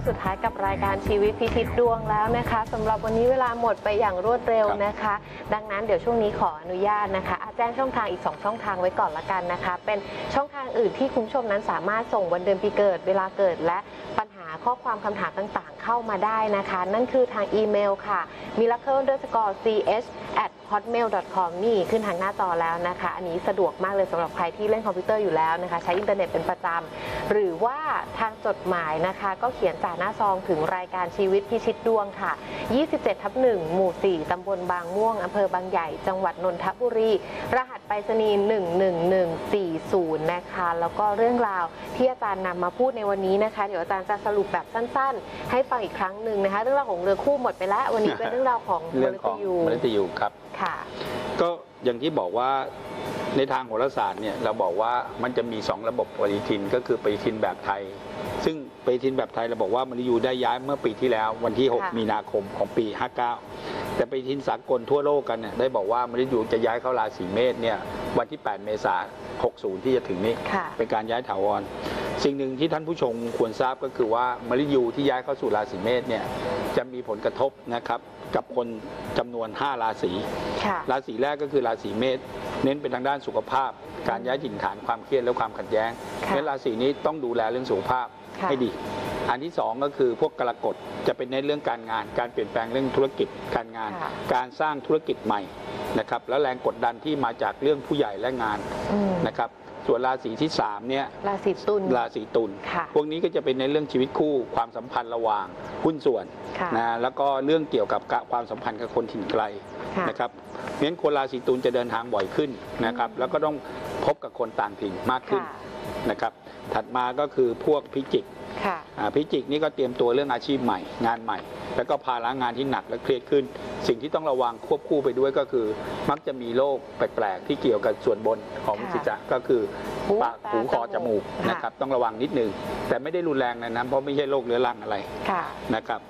งสุดท้ายกับรายการชีวิตพิชิตดวงแล้วนะคะสำหรับวันนี้เวลาหมดไปอย่างรวดเร็วครับนะคะ ดังนั้นเดี๋ยวช่วงนี้ขออนุญาตนะคะอาแจ้งช่องทางอีก 2 ช่องทางไว้ก่อนละกันนะคะ เป็นช่องทางอื่นที่คุณผู้ชมนั้นสามารถส่งวันเดือนปีเกิดเวลาเกิดและปัญหาข้อความคำถามต่างๆ เข้ามาได้นะคะ นั่นคือทางอีเมลค่ะ miracle underscore ch at hotmail.com นี่ขึ้นทางหน้าจอแล้วนะคะ อันนี้สะดวกมากเลยสำหรับใครที่เล่นคอมพิวเตอร์อยู่แล้วนะคะ ใช้อินเทอร์เน็ตเป็นประจำหรือว่าทางจดหมายนะคะ ก็เขียนจากหน้าซองถึงรายการชีวิตพิชิตดวงค่ะ 27ทับ1หมู่ 4 ตำบลบางม่วงอำเภอบางใหญ่ จังหวัดนนทบุรี รหัสไปรษณีย์11140 นะคะ แล้วก็เรื่องราวที่อาจารย์นำมาพูดในวันนี้นะคะ เดี๋ยวอาจารย์จะสรุปแบบสั้นๆ ให้ฟังอีกครั้งหนึ่งนะคะเรื่องราวของเรือคู่หมดไปแล้ว วันนี้เป็นเรื่องราวของเรื่องมของฤตยูมฤตยูครับ ค่ะ ก็อย่างที่บอกว่าในทางโหราศาสตร์เนี่ยเราบอกว่ามันจะมี 2 ระบบปฏิทินก็คือปฏิทินแบบไทย ซึ่งปฏิทินแบบไทยเราบอกว่ามฤตยูได้ย้ายเมื่อปีที่แล้ววันที่ ค่ะ 6 มีนาคมของปี 59 แต่ปฏิทินสากลทั่วโลกกันเนี่ยได้บอกว่ามฤตยูจะย้ายเข้าราศีเมษเนี่ยวันที่ 8 เมษายน60 ที่จะถึงนี้ ค่ะ เป็นการย้ายถาวร สิ่งหนึ่งที่ท่านผู้ชมควรทราบก็คือว่ามฤตยูที่ย้ายเข้าสู่ราศีเมษเนี่ยจะมีผลกระทบนะครับกับคนจำนวน 5 ราศีค่ะราศีแรกก็คือราศีเมษเน้นเป็นทางด้านสุขภาพ การย้ายถิ่นฐานความเครียดและความขัดแย้งค่ะในราศีนี้ต้องดูแลเรื่องสุขภาพค่ะให้ดีอันที่สองก็คือพวกกรกฎจะเป็นในเรื่องการงาน การเปลี่ยนแปลงเรื่องธุรกิจการงานค่ะการสร้างธุรกิจใหม่นะครับแล้วแรงกดดันที่มาจากเรื่องผู้ใหญ่และงานอืมนะครับ ส่วนราศีที่สามเนี่ยราศีตุลราศีตุลค่ะ พวกนี้ก็จะเป็นในเรื่องชีวิตคู่ความสัมพันธ์ระหว่างหุ้นส่วนค่ะนะแล้วก็เรื่องเกี่ยวกับความสัมพันธ์กับคนถิ่นไกลค่ะนะครับเพราะฉะนั้นคนราศีตุลจะเดินทางบ่อยขึ้นนะครับอืมแล้วก็ต้องพบกับคนต่างถิ่นมากขึ้นค่ะนะครับถัดมาก็คือพวกพิจิก ค่ะอ่าพิจิกนี่ก็เตรียมตัวเรื่องอาชีพใหม่ งานใหม่ แล้วก็ภาระงานที่หนักและเครียดขึ้น สิ่งที่ต้องระวังควบคู่ไปด้วยก็คือ มักจะมีโรคแปลกๆที่เกี่ยวกับส่วนบนของค่ะศีรษะก็คือหูปากตาหูคอจจมูมูกกค่ะนะครับต้องระวังนิดนึงแต่ไม่ได้รุนแรงนะนะเพราะไม่ใช่โรคเรื้อรังอะไรค่ะนะครับ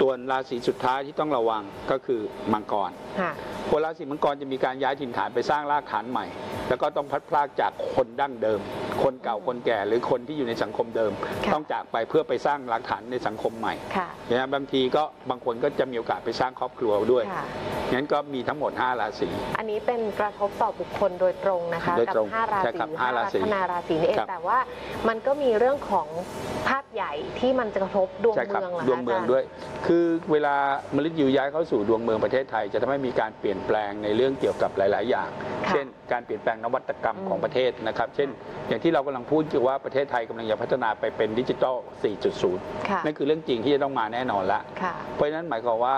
ส่วนราศีสุดท้ายที่ต้องระวังก็คือมังกร ค่ะคนราศีมังกรจะมีการย้ายถิ่นฐานไปสร้างรากฐานใหม่ แล้วก็ต้องพัดพลากจากคนดั้งเดิม คนเก่าคนแก่หรือคนที่อยู่ในสังคมเดิมค่ะต้องจากไปเพื่อไปสร้างรากฐานในสังคมใหม่ค่ะนะบางทีก็บางคนก็จะมีโอกาสไปสร้างครอบครัวด้วยค่ะงั้นก็มีทั้งหมด 5 ราศี อันนี้เป็นกระทบต่อบุคคลโดยตรงนะคะโดยกัตรงห้าราใช่ศีครับหรือห้าห้าราลัศีคนาราศีนี่เองครับแต่ว่ามันก็มีเรื่องของภาพใหญ่ที่มันจะกระทบดวงใช่ครับเมืองเหรอคะดวงเมืองาจารด้วย คือเวลามฤตยูย้ายเข้าสู่ดวงเมืองประเทศไทยจะทำให้มีการเปลี่ยนแปลงในเรื่องเกี่ยวกับหลาย ๆ อย่าง ค่ะเช่น การเปลี่ยนแปลงนวัตกรรมอืมของประเทศนะครับ เช่น อย่างที่เรากำลังพูดคือว่าประเทศไทยกำลังจะพัฒนาไปเป็นดิจิทัล4.0ค่ะนั่นคือเรื่องจริงที่จะต้องมาแน่นอนละ ค่ะ เพราะฉะนั้นหมายความว่า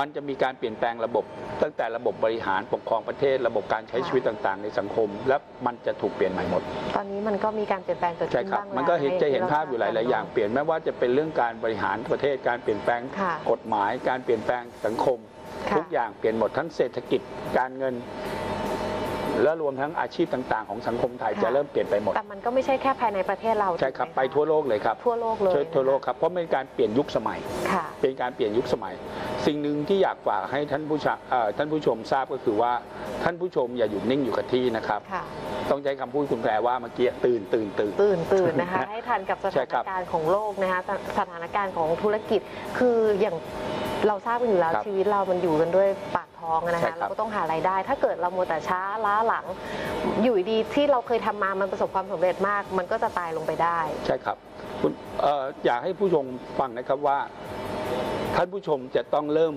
มันจะมีการเปลี่ยนแปลงระบบ ตั้งแต่ระบบบริหารปกครองประเทศ ระบบการใช้ค่ะ ชีวิตต่าง ๆ ในสังคม และมันจะถูกเปลี่ยนใหม่หมด ตอนนี้มันก็มีการเปลี่ยนแปลงเกิดใช่ขึ้นครับ บ้างแล้วมันก็เห็นใจะเห็นที่รภาพอยู่หลาย ๆ อย่างทรบเปลี่ยนไม่ว่าจะเป็นเรื่องการบริหารประเทศการเปลี่ยนแปลงค่ะ กฎหมาย การเปลี่ยนแปลงสังคมค่ะ ทุกอย่างเปลี่ยนหมดทั้งเศรษฐกิจการเงิน และรวมทั้งอาชีพต่าง ๆ ของสังคมไทยค่ะจะเริ่มเปลี่ยนไปหมด แต่มันก็ไม่ใช่แค่ภายในประเทศเราใช่ครับถูกหมไปทั่วโลกเลยครับทั่วโลกเลยทั่วทั่วโลกครับเพราะเป็นการเปลี่ยนยุคสมัยค่ะเป็นการเปลี่ยนยุคสมัย สิ่งหนึ่งที่อยากฝากให้ท่านผู้ชมเอ่อท่านผู้ชมทราบก็คือว่าท่านผู้ชมอย่าหยุดนิ่งอยู่กับที่นะครับค่ะต้องใช้คำพูดคุณแพรว่าเมื่อกี้ตื่นตื่นตื่นตื่นตื่นนะคะให้ทันกับสใช่ถานครับการณ์ของโลกนะคะสสถานการณ์ของธุรกิจคืออย่างเราทราบกันอยู่แล้วครับชีวิตเรามันอยู่กันด้วยปากท้องอะนะใช่คะครัเราบก็ต้องหารายได้ ถ้าเกิดเราโมวแต่ช้าล้าหลัง อยู่ดีๆที่เราเคยทำมามันประสบความสำเร็จมาก มันก็จะตายลงไปได้ ใช่ครับคุณเอ่ออยากให้ผู้ชมฟังนะครับว่า ท่านผู้ชมจะต้องเริ่ม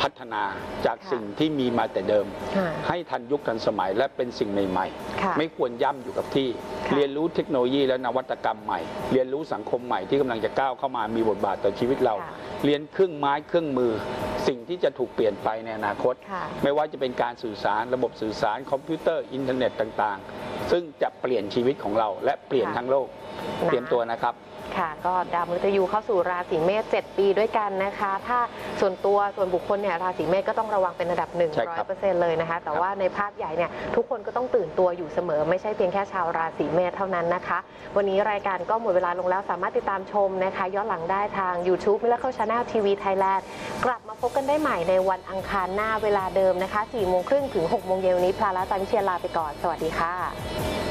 พัฒนาจากค่ะสิ่งที่มีมาแต่เดิมค่ะให้ทันยุคทันสมัยและเป็นสิ่งใหม่ค่ะๆไม่ควรย่ำอยู่กับที่ค่ะเรียนรู้เทคโนโลยีและนวัตกรรมใหม่ เรียนรู้สังคมใหม่ที่กำลังจะก้าวเข้ามามีบทบาทต่อชีวิตเราค่ะเรียนเครื่องไม้เครื่องมือ สิ่งที่จะถูกเปลี่ยนไปในอนาคตค่ะไม่ว่าจะเป็นการสื่อสารระบบสื่อสารคอมพิวเตอร์อินเทอร์เน็ตต่างๆ ซึ่งจะเปลี่ยนชีวิตของเราและเปลี่ยนค่ะทั้งโลกเตรียมตัวนะครับ ค่ะ ก็ดาวมฤตยูเข้าสู่ราศีเมษ7ปีด้วยกันนะคะ ถ้าส่วนตัวส่วนบุคคลเนี่ยราศีเมษก็ต้องระวังเป็นระดับใช่ครับ100%เลยนะคะ แต่ว่าในภาพใหญ่เนี่ยทุกคนก็ต้องตื่นตัวอยู่เสมอ ไม่ใช่เพียงแค่ชาวราศีเมษเท่านั้นนะคะ วันนี้รายการก็หมดเวลาลงแล้วสามารถติดตามชมนะคะ ย้อนหลังได้ทาง YouTube Miracle Channel TV Thailand กลับมาพบกันได้ใหม่ในวันอังคารหน้าเวลาเดิมนะคะ4โมงครึ่งถึง6โมงเย็นวันนี้พลาและอาจารย์วิเชียรลาไปก่อน สวัสดีค่ะ